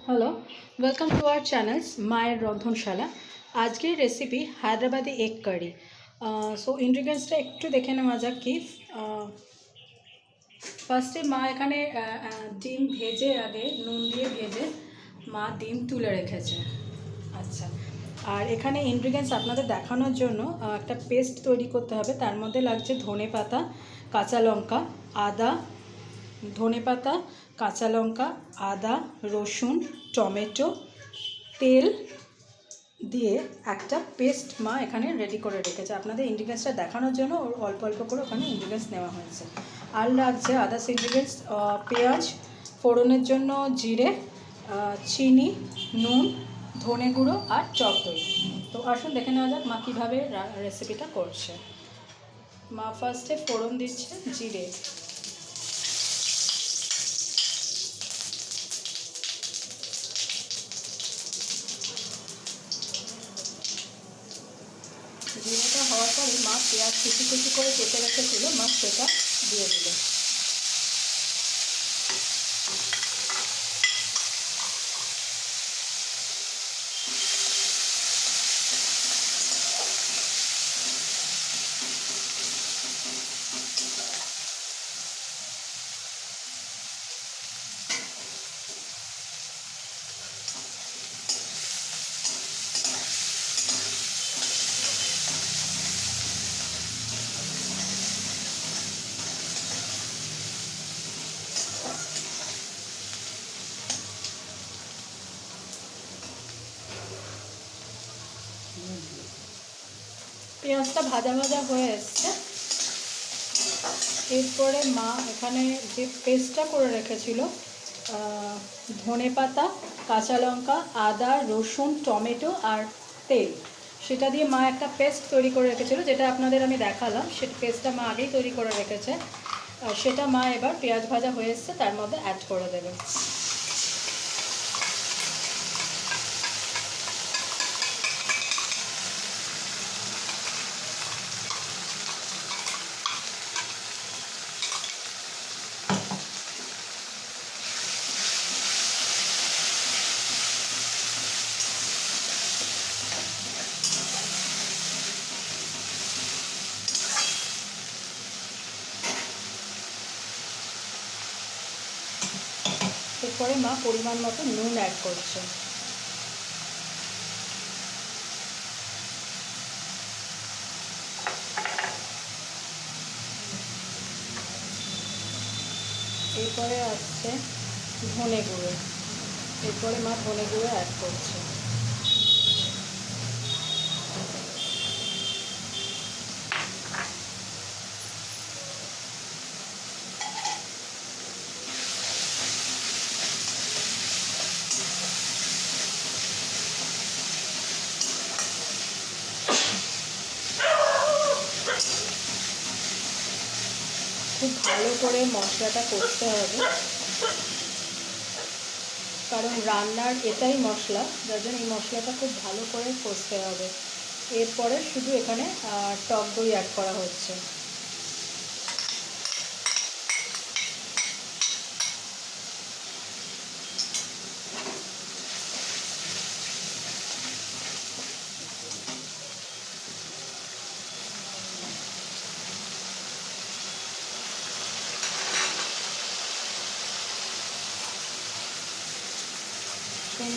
Hello welcome to our channels মায়ের রন্ধনশালা আজকের recipe Hyderabadi egg curry so ইনগ্রিডিয়েন্টসটা একটু দেখে নেওয়া যাক কি। ফার্স্টে মা এখানে ডিম ভেজে আগে নুন দিয়ে ভেজে মা ডিম তুলে রেখেছে। আচ্ছা। আর এখানে ইনগ্রিডিয়েন্টস আপনাদের দেখানোর জন্য একটা পেস্ট তৈরি করতে হবে। তার মধ্যে লাগছে ধনে পাতা কাঁচা লঙ্কা, আদা, ধনেপাতা কাঁচা লঙ্কা, আদা, রসুন, টমেটো, তেল দিয়ে একটা পেস্ট মা এখানে রেডি করে রেখেছে। আপনাদের ইনগ্রিডিয়েন্টসটা দেখানোর জন্য ওর অল্প অল্প করে ওখানে ইনগ্রিডিয়েন্টস নেওয়া হয়েছে। আর লাগছে আদার্স ইনগ্রিডিয়েন্টস পেঁয়াজ, ফোড়নের জন্য জিরে চিনি, নুন, ধনে গুঁড়ো আর টক দই। তো আসুন দেখে নেওয়া যাক মা কীভাবে রেসিপিটা করছে। মা ফার্স্টে ফোড়ন দিচ্ছে জিরে জিরেটা হওয়ার পরে মা পেঁয়াজ কুচি কুচি করে কেটে রেখেছিল মা সেটা দিয়ে দিল পেঁয়াজটা ভাজা ভাজা হয়ে এসছে। এরপরে মা এখানে যে পেস্টটা করে রেখেছিল ধনে পাতা, কাঁচা লঙ্কা, আদা, রসুন, টমেটো আর তেল, সেটা দিয়ে মা একটা পেস্ট তৈরি করে রেখেছিল, যেটা আপনাদের আমি দেখালাম। সেটা পেস্টটা মা আগেই তৈরি করে রেখেছে। আর সেটা মা এবার পেঁয়াজ ভাজা হয়ে এসছে, তার মধ্যে অ্যাড করে দেবে। এরপরে মা পরিমাণ মতো নুন অ্যাড করছে। এরপরে আসছে ধনে গুঁড়ো। এরপরে মা ধনে গুঁড়ো অ্যাড করছে খুব ভালো করে মশলাটা করতে হবে। কারণ রান্নার এটাই মশলা, যার জন্য এই মশলাটা খুব ভালো করে কষতে হবে। এরপরে শুধু এখানে টক দই অ্যাড করা হচ্ছে।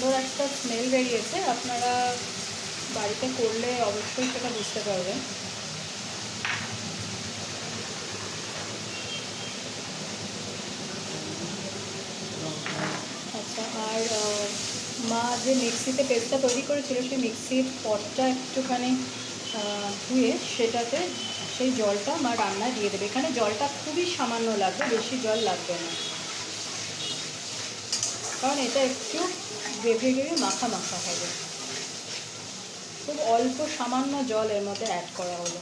সুন্দর একটা স্মেল বেরিয়েছে, আপনারা বাড়িতে করলে অবশ্যই সেটা বুঝতে পারবেন। আচ্ছা আর মা যে মিক্সিতে পেস্টটা তৈরি করেছিল, সেই মিক্সির পটটা একটুখানি ধুয়ে সেটাতে সেই জলটা মা রান্না দিয়ে দেবে। এখানে জলটা খুবই সামান্য লাগবে, বেশি জল লাগবে না। কারণ এটা একটু গ্রেভি গ্রেভি মাখা মাখা হবে খুব অল্প সামান্য জল এর মধ্যে অ্যাড করা হলো।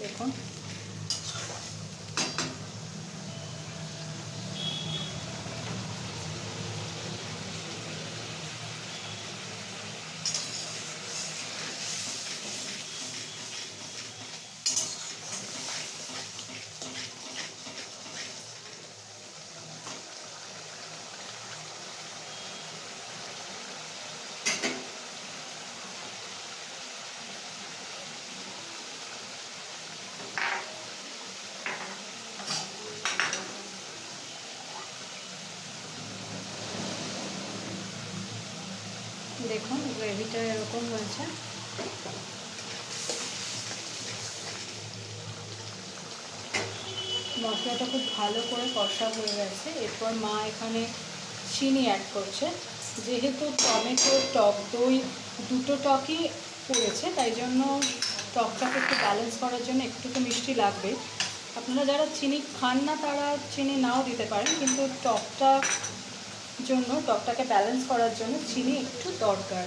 দেখুন দেখুন গ্রেভিটা এরকম হয়েছে। মশলাটা খুব ভালো করে কষা হয়ে গেছে। এরপর মা এখানে চিনি অ্যাড করছে। যেহেতু টমেটো টক দই দুটো টকই পড়েছে তাই জন্য টকটাকে একটু ব্যালেন্স করার জন্য একটু তো মিষ্টি লাগবে। আপনারা যারা চিনি খান না, তারা চিনি নাও দিতে পারেন, কিন্তু টকটা জন্য, টকটাকে ব্যালেন্স করার জন্য চিনি একটু দরকার।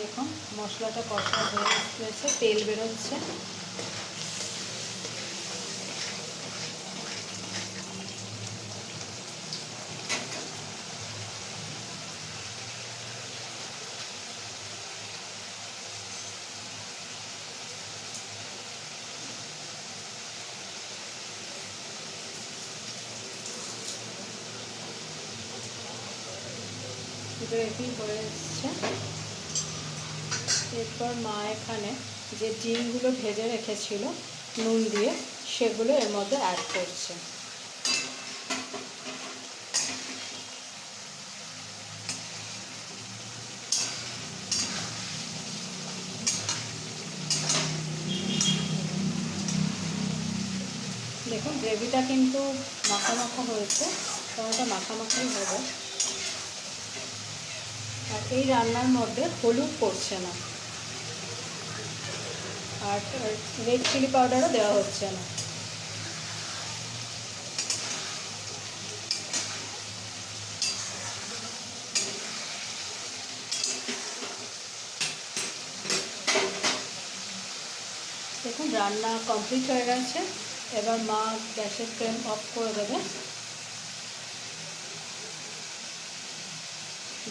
দেখুন মশলাটা কষা হয়ে গেছে তেল বেরোচ্ছে। গ্রেভি হয়ে এসছে। এরপর মা এখানে যে ডিমগুলো ভেজে রেখেছিল, নুন দিয়ে সেগুলো এর মধ্যে অ্যাড করছে। দেখুন, গ্রেভিটা কিন্তু মাখা মাখা হয়েছে ওটা মাখা মাখাই হবে। আর এই রান্নার মধ্যে হলুদ পড়ছে না। আর রেড চিলি পাউডারও দেওয়া হচ্ছে না। দেখুন, রান্না কমপ্লিট হয়ে গেছে। এবার মা গ্যাসের ফ্লেম অফ করে দেবে।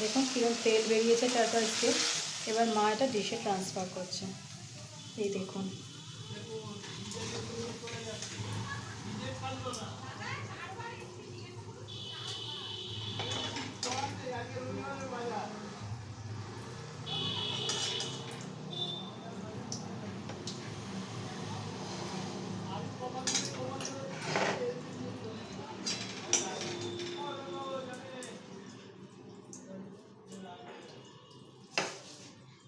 দেখুন কীরকম তেল বেরিয়েছে তারপর এবার মা এটা ডিশে ট্রান্সফার করছে। এই দেখুন।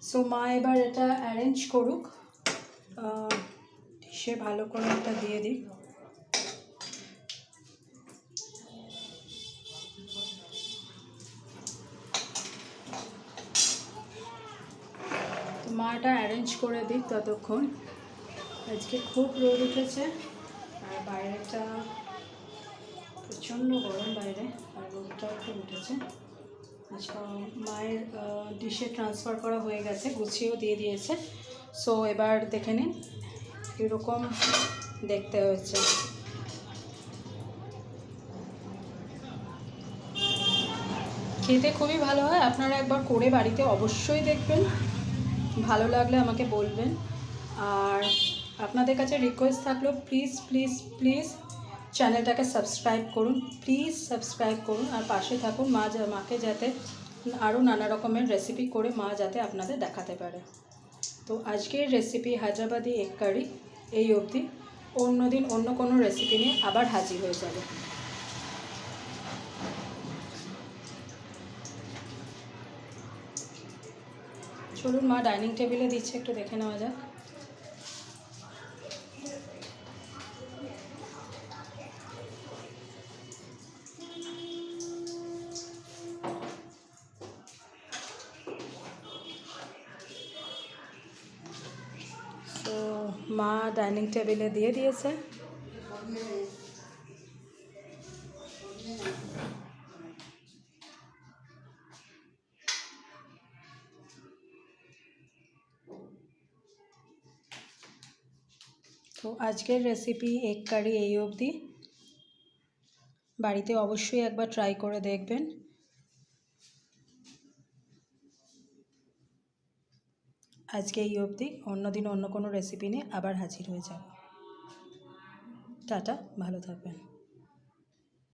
সো মা এবার এটা অ্যারেঞ্জ করুক। সে ভালো করে এটা দিয়ে দিক তো মা এটা অ্যারেঞ্জ করে দিক ততক্ষণ। আজকে খুব রোদ উঠেছে, আর বাইরেটা প্রচণ্ড গরম বাইরে, আর রোদটাও খুব উঠেছে। আচ্ছা মায়ের ডিশে ট্রান্সফার করা হয়ে গেছে, গুছিয়েও দিয়ে দিয়েছে। সো এবার দেখে নিন। এরকম দেখতে হয়েছে। খেতে খুবই ভালো হয়, আপনারা একবার করে বাড়িতে অবশ্যই দেখবেন। ভালো লাগলে আমাকে বলবেন। আর আপনাদের কাছে রিকোয়েস্ট থাকল প্লিজ প্লিজ প্লিজ চ্যানেলটাকে সাবস্ক্রাইব করুন। প্লিজ সাবস্ক্রাইব করুন আর পাশে থাকুন মা মাকে যাতে আরও নানা রকমের রেসিপি করে মা যাতে আপনাদের দেখাতে পারে। তো আজকের রেসিপি হায়দ্রাবাদি এগ কারি এই অবধি অন্য দিন অন্য কোনো রেসিপি নিয়ে আবার হাজির হয়ে যাবে। চলুন মা ডাইনিং টেবিলে দিচ্ছে, একটু দেখে নেওয়া যাক। মা ডাইনিং টেবিলে দিয়ে দিয়েছে। তো আজকের রেসিপি এগ কারি এই অবধি। বাড়িতে অবশ্যই একবার ট্রাই করে দেখবেন। আজকে এই অবধি অন্যদিন অন্য কোনো রেসিপি নিয়ে আবার হাজির হয়ে যাব। টাটা, ভালো থাকবেন।